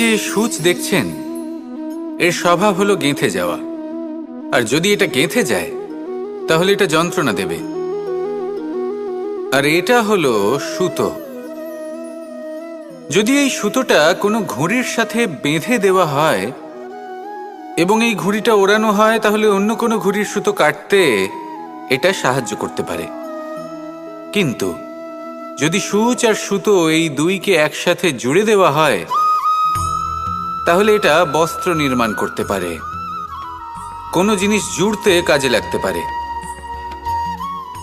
যে সূচ দেখছেন, এর স্বভাব হলো গেঁথে যাওয়া। আর যদি এটা গেঁথে যায়, তাহলে এটা যন্ত্রণা দেবে। আর এটা হলো সুতো। যদি এই সুতোটা কোনো ঘুড়ির সাথে বেঁধে দেওয়া হয় এবং এই ঘুড়িটা ওড়ানো হয়, তাহলে অন্য কোনো ঘুড়ির সুতো কাটতে এটা সাহায্য করতে পারে। কিন্তু যদি সূচ আর সুতো এই দুইকে একসাথে জুড়ে দেওয়া হয় তাহলে এটা বস্ত্র নির্মাণ করতে পারে। কোনো জিনিস জুড়তে কাজে লাগতে পারে।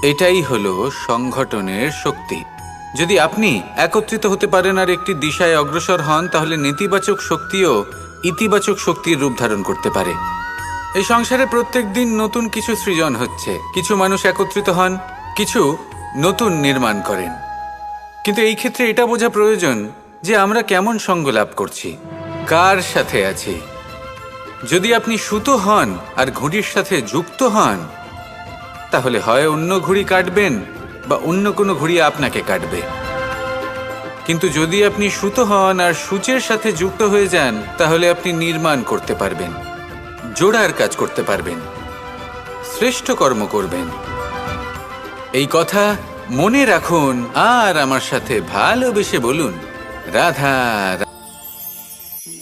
এটাই হলো সংগঠনের শক্তি। যদি আপনি একত্রিত হতে পারেন আর একটি দিশায় অগ্রসর হন, তাহলে নেতিবাচক শক্তিও ইতিবাচক শক্তির রূপ ধারণ করতে পারে। এই সংসারে প্রত্যেক দিন নতুন কিছু সৃজন হচ্ছে। কিছু মানুষ একত্রিত হন, কিছু নতুন নির্মাণ করেন। কিন্তু এই ক্ষেত্রে এটা বোঝা প্রয়োজন যে আমরা কেমন সঙ্গ লাভ করছি। কার সাথে আছি? যদি আপনি সুতো হন আর ঘুড়ির সাথে যুক্ত হন, তাহলে হয় অন্য ঘুড়ি কাটবেন বা অন্য কোনো ঘুড়ি আপনাকে কাটবে। কিন্তু যদি আপনি সুতো হন আর সূচের সাথে যুক্ত হয়ে যান, তাহলে আপনি নির্মাণ করতে পারবেন, জোড়ার কাজ করতে পারবেন, শ্রেষ্ঠ কর্ম করবেন। এই কথা মনে রাখুন আর আমার সাথে ভালোবেসে বলুন। রাধা।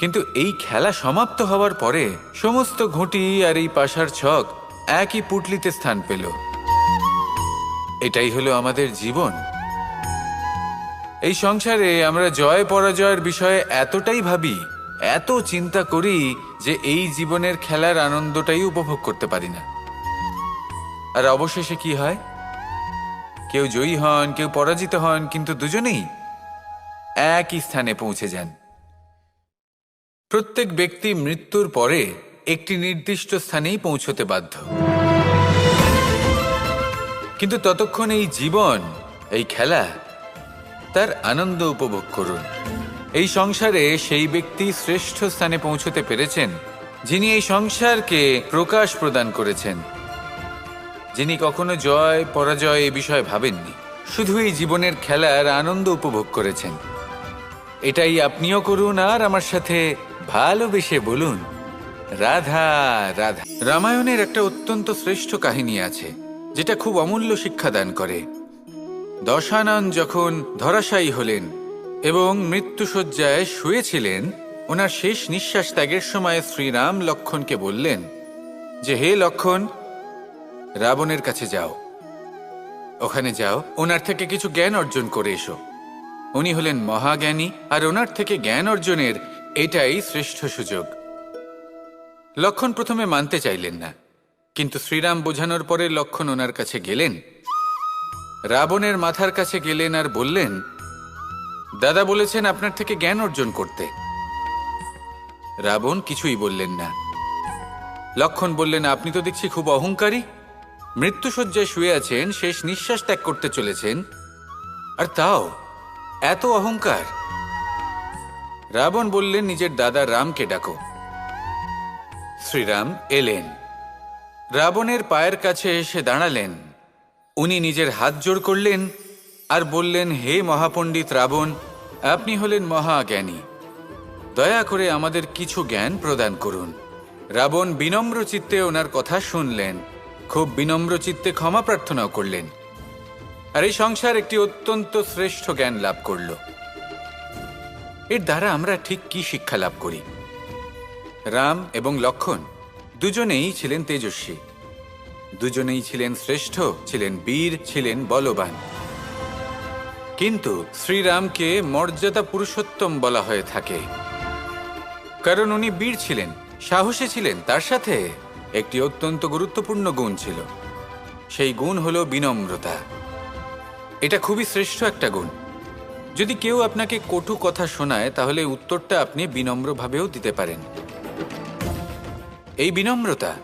কিন্তু এই খেলা সমাপ্ত হওয়ার পরে সমস্ত ঘুঁটি আর এই পাশার ছক একই পুটলিতে স্থান পেল। এটাই হলো আমাদের জীবন। এই সংসারে আমরা জয় পরাজয়ের বিষয়ে এতটাই ভাবি, এত চিন্তা করি যে এই জীবনের খেলার আনন্দটাই উপভোগ করতে পারি না। আর অবশেষে কি হয়? কেউ জয়ী হন, কেউ পরাজিত হন, কিন্তু দুজনেই একই স্থানে পৌঁছে যান। প্রত্যেক ব্যক্তি মৃত্যুর পরে একটি নির্দিষ্ট স্থানেই পৌঁছতে বাধ্য। কিন্তু ততক্ষণ এই জীবন, এই খেলা, তার আনন্দ উপভোগ করুন। এই সংসারে সেই ব্যক্তি শ্রেষ্ঠ স্থানে পৌঁছতে পেরেছেন, যিনি এই সংসারকে প্রকাশ প্রদান করেছেন। যিনি কখনো জয়, পরাজয় এ বিষয়ে ভাবেননি, শুধু এই জীবনের খেলার আনন্দ উপভোগ করেছেন। এটাই আপনিও করুন আর আমার সাথে ভালোবেসে বলুন। রাধা রাধা। রামায়ণের একটা অত্যন্ত শ্রেষ্ঠ কাহিনী আছে, যেটা খুব অমূল্য শিক্ষাদান করে। দশানন যখন ধরাশায়ী হলেন এবং মৃত্যুসজ্জায় শুয়েছিলেন, ওনার শেষ নিঃশ্বাস ত্যাগের সময় শ্রীরাম লক্ষণকে বললেন যে, হে লক্ষণ, রাবণের কাছে যাও। ওখানে যাও, ওনার থেকে কিছু জ্ঞান অর্জন করে এসো। উনি হলেন মহাজ্ঞানী আর ওনার থেকে জ্ঞান অর্জনের এটাই শ্রেষ্ঠ সুযোগ। লক্ষণ প্রথমে মানতে চাইলেন না, কিন্তু শ্রীরাম বোঝানোর পরে লক্ষণ ওনার কাছে গেলেন। রাবণের মাথার কাছে গেলেন আর বললেন, দাদা বলেছেন আপনার থেকে জ্ঞান অর্জন করতে। রাবণ কিছুই বললেন না। লক্ষণ বললেন, আপনি তো দেখছি খুব অহংকারী। মৃত্যুসজ্জায় শুয়ে আছেন, শেষ নিঃশ্বাস ত্যাগ করতে চলেছেন। আর তাও এত অহংকার। রাবণ বললেন নিজের দাদা রামকে ডাকো। শ্রীরাম এলেন। রাবণের পায়ের কাছে এসে দাঁড়ালেন। উনি নিজের হাত জোড় করলেন আর বললেন, হে মহাপণ্ডিত রাবণ, আপনি হলেন মহাজ্ঞানী। দয়া করে আমাদের কিছু জ্ঞান প্রদান করুন। রাবণ বিনম্র চিত্তে ওনার কথা শুনলেন। খুব বিনম্র চিত্তে ক্ষমা প্রার্থনাও করলেন। আর এই সংসার একটি অত্যন্ত শ্রেষ্ঠ জ্ঞান লাভ করল। এর দ্বারা আমরা ঠিক কি শিক্ষা লাভ করি? রাম এবং লক্ষণ দুজনেই ছিলেন তেজস্বী। দুজনেই ছিলেন শ্রেষ্ঠ, ছিলেন বীর, ছিলেন বলবান। কিন্তু শ্রীরামকে মর্যাদা পুরুষোত্তম বলা হয়ে থাকে। কারণ উনি বীর ছিলেন, সাহসী ছিলেন, তার সাথে একটি অত্যন্ত গুরুত্বপূর্ণ গুণ ছিল। সেই গুণ হলো বিনম্রতা। এটা খুবই শ্রেষ্ঠ একটা গুণ। যদি কেউ আপনাকে কটু কথা শোনায়, তাহলে উত্তরটা আপনি বিনম্রভাবেও দিতে পারেন। এই বিনম্রতা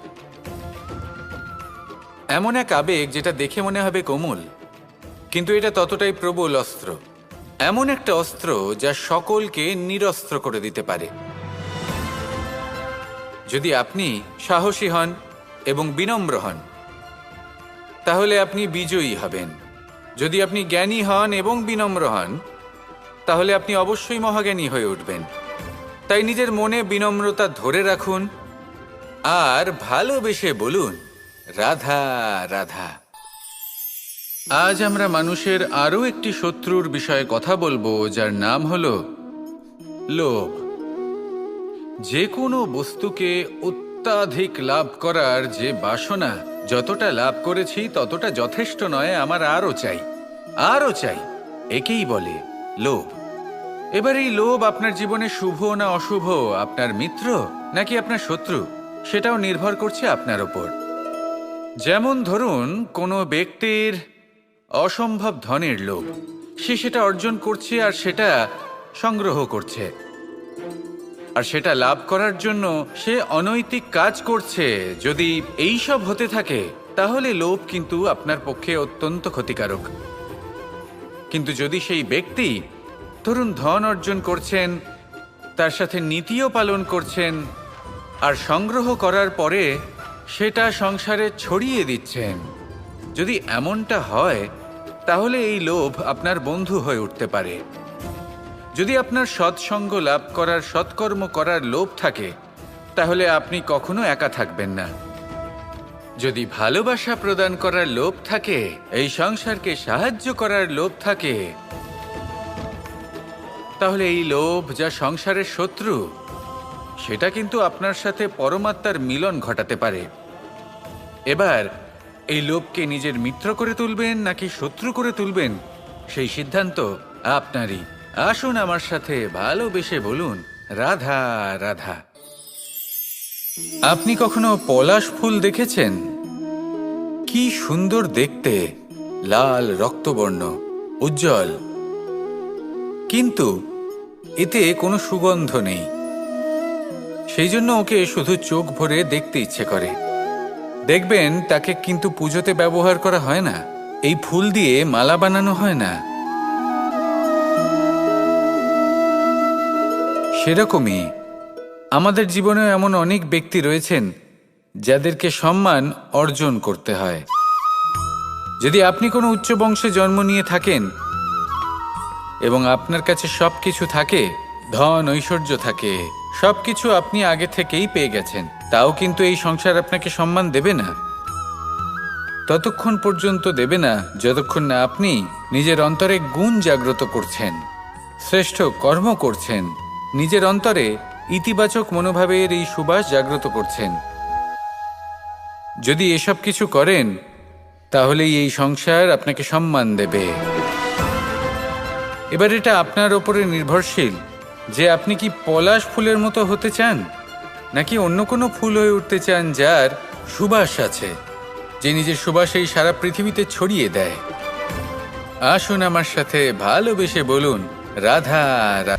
এমন এক আবেগ যেটা দেখে মনে হবে কোমল, কিন্তু এটা ততটাই প্রবল অস্ত্র। এমন একটা অস্ত্র যা সকলকে নিরস্ত্র করে দিতে পারে। যদি আপনি সাহসী হন এবং বিনম্র হন, তাহলে আপনি বিজয়ী হবেন। যদি আপনি জ্ঞানী হন এবং বিনম্র হন, তাহলে আপনি অবশ্যই মহাজ্ঞানী হয়ে উঠবেন। তাই নিজের মনে বিনম্রতা ধরে রাখুন আর ভালোবেসে বলুন, রাধা রাধা। আজ আমরা মানুষের আরও একটি শত্রুর বিষয়ে কথা বলব, যার নাম হল লোভ। যে কোনো বস্তুকে অত্যাধিক লাভ করার যে বাসনা যতটা লাভ করেছি, ততটা যথেষ্ট নয়, আমার আরও চাই। আরও চাই। একেই বলে লোভ। এবার এই লোভ আপনার জীবনে শুভ না অশুভ? আপনার মিত্র নাকি আপনার শত্রু? সেটাও নির্ভর করছে আপনার ওপর। যেমন ধরুন, কোনো ব্যক্তির অসম্ভব ধনের লোভ। সে সেটা অর্জন করছে আর সেটা সংগ্রহ করছে। আর সেটা লাভ করার জন্য সে অনৈতিক কাজ করছে। যদি এই সব হতে থাকে, তাহলে লোভ কিন্তু আপনার পক্ষে অত্যন্ত ক্ষতিকারক। কিন্তু যদি সেই ব্যক্তি ধরুন ধন অর্জন করছেন, তার সাথে নীতিও পালন করছেন, আর সংগ্রহ করার পরে সেটা সংসারে ছড়িয়ে দিচ্ছেন, যদি এমনটা হয়, তাহলে এই লোভ আপনার বন্ধু হয়ে উঠতে পারে। যদি আপনার সৎসঙ্গ লাভ করার, সৎকর্ম করার লোভ থাকে, তাহলে আপনি কখনো একা থাকবেন না। যদি ভালোবাসা প্রদান করার লোভ থাকে, এই সংসারকে সাহায্য করার লোভ থাকে, তাহলে এই লোভ যা সংসারের শত্রু, সেটা কিন্তু আপনার সাথে পরমাত্মার মিলন ঘটাতে পারে। এবার, এই লোভকে নিজের মিত্র করে তুলবেন নাকি শত্রু করে তুলবেন, সেই সিদ্ধান্ত আপনারই। আসুন আমার সাথে ভালোবেসে বলুন, রাধা রাধা। আপনি কখনো পলাশ ফুল দেখেছেন? কি সুন্দর দেখতে, লাল রক্তবর্ণ, উজ্জ্বল। কিন্তু এতে কোনো সুগন্ধ নেই। সেই জন্য ওকে শুধু চোখ ভরে দেখতে ইচ্ছে করে। দেখবেন তাকে কিন্তু পুজোতে ব্যবহার করা হয় না। এই ফুল দিয়ে মালা বানানো হয় না। সেরকমই। আমাদের জীবনে এমন অনেক ব্যক্তি রয়েছেন যাদেরকে সম্মান অর্জন করতে হয়। যদি আপনি কোনো উচ্চ বংশে জন্ম নিয়ে থাকেন এবং আপনার কাছে সব কিছু থাকে, ধন, ঐশ্বর্য থাকে সব কিছু আপনি আগে থেকেই পেয়ে গেছেন, তাও কিন্তু এই সংসার আপনাকে সম্মান দেবে না। ততক্ষণ পর্যন্ত দেবে না, যতক্ষণ না আপনি নিজের অন্তরে গুণ জাগ্রত করছেন, শ্রেষ্ঠ কর্ম করছেন। নিজের অন্তরে ইতিবাচক মনোভাবের এই সুবাস জাগ্রত করছেন। যদি এসব কিছু করেন, তাহলেই এই সংসার আপনাকে সম্মান দেবে। এবার এটা আপনার ওপরে নির্ভরশীল যে আপনি কি পলাশ ফুলের মতো হতে চান, নাকি অন্য কোনো ফুল হয়ে উঠতে চান যার সুবাস আছে, যে নিজের সুবাস এই সারা পৃথিবীতে ছড়িয়ে দেয়। আসুন আমার সাথে ভালোবেসে বলুন, রাধা রা-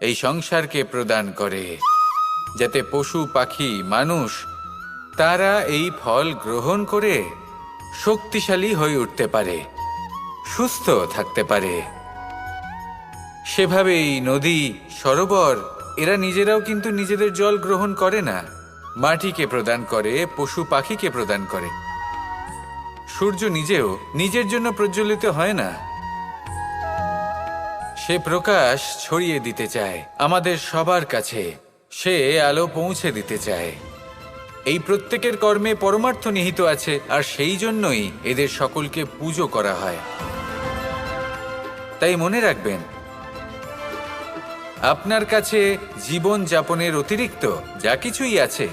এই সংসারকে প্রদান করে, যাতে পশু, পাখি, মানুষ তারা এই ফল গ্রহণ করে শক্তিশালী হয়ে উঠতে পারে, সুস্থ থাকতে পারে। সেভাবেই নদী, সরোবর, এরা নিজেরাও কিন্তু নিজেদের জল গ্রহণ করে না। মাটিকে প্রদান করে, পশু, পাখিকে প্রদান করে। সূর্য নিজেও নিজের জন্য প্রজ্বলিত হয় না। সে প্রকাশ ছড়িয়ে দিতে চায় আমাদের সবার কাছে। সে আলো পৌঁছে দিতে চায়। এই প্রত্যেকের কর্মে পরমার্থ নিহিত আছে, আর সেই জন্যই এদের সকলকে পুজো করা হয়। তাই মনে রাখবেন, আপনার কাছে জীবন যাপনের অতিরিক্ত যা কিছুই আছে,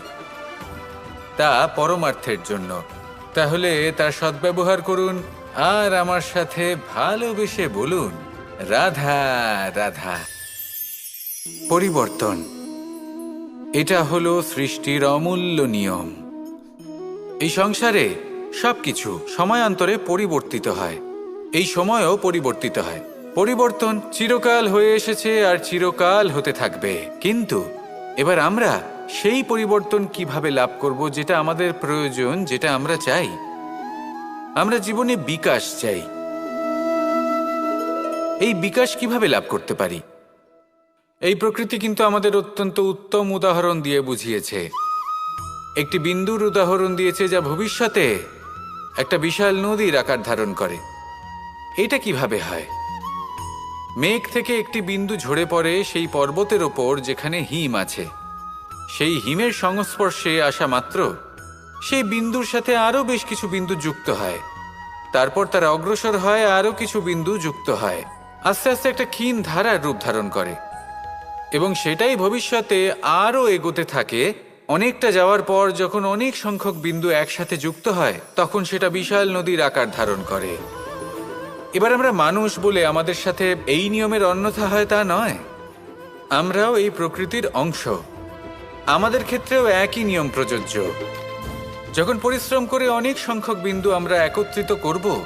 তা পরমার্থের জন্য। তাহলে তার সদ্ব্যবহার করুন, আর আমার সাথে ভালোবেসে বলুন। রাধা রাধা। পরিবর্তন। এটা হলো সৃষ্টির অমূল্য নিয়ম। এই সংসারে সবকিছু সময়ান্তরে পরিবর্তিত হয়। এই সময়ও পরিবর্তিত হয়। পরিবর্তন চিরকাল হয়ে এসেছে আর চিরকাল হতে থাকবে। কিন্তু এবার আমরা সেই পরিবর্তন কীভাবে লাভ করব যেটা আমাদের প্রয়োজন, যেটা আমরা চাই? আমরা জীবনে বিকাশ চাই। এই বিকাশ কীভাবে লাভ করতে পারি? এই প্রকৃতি কিন্তু আমাদের অত্যন্ত উত্তম উদাহরণ দিয়ে বুঝিয়েছে। একটি বিন্দুর উদাহরণ দিয়েছে যা ভবিষ্যতে একটা বিশাল নদীর আকার ধারণ করে। এটা কীভাবে হয়? মেঘ থেকে একটি বিন্দু ঝরে পড়ে সেই পর্বতের ওপর যেখানে হিম আছে। সেই হিমের সংস্পর্শে আসা মাত্র সেই বিন্দুর সাথে আরও বেশ কিছু বিন্দু যুক্ত হয়। তারপর তারা অগ্রসর হয়, আরও কিছু বিন্দু যুক্ত হয়। আস্তে আস্তে একটা ক্ষীণ ধারার রূপ ধারণ করে। এবং সেটাই ভবিষ্যতে আরও এগোতে থাকে। অনেকটা যাওয়ার পর যখন অনেক সংখ্যক বিন্দু একসাথে যুক্ত হয়, তখন সেটা বিশাল নদীর আকার ধারণ করে। এবার আমরা মানুষ বলে আমাদের সাথে এই নিয়মের অন্যথা হয় তা নয়। আমরাও এই প্রকৃতির অংশ। আমাদের ক্ষেত্রেও একই নিয়ম প্রযোজ্য। যখন পরিশ্রম করে অনেক সংখ্যক বিন্দু আমরা একত্রিত করব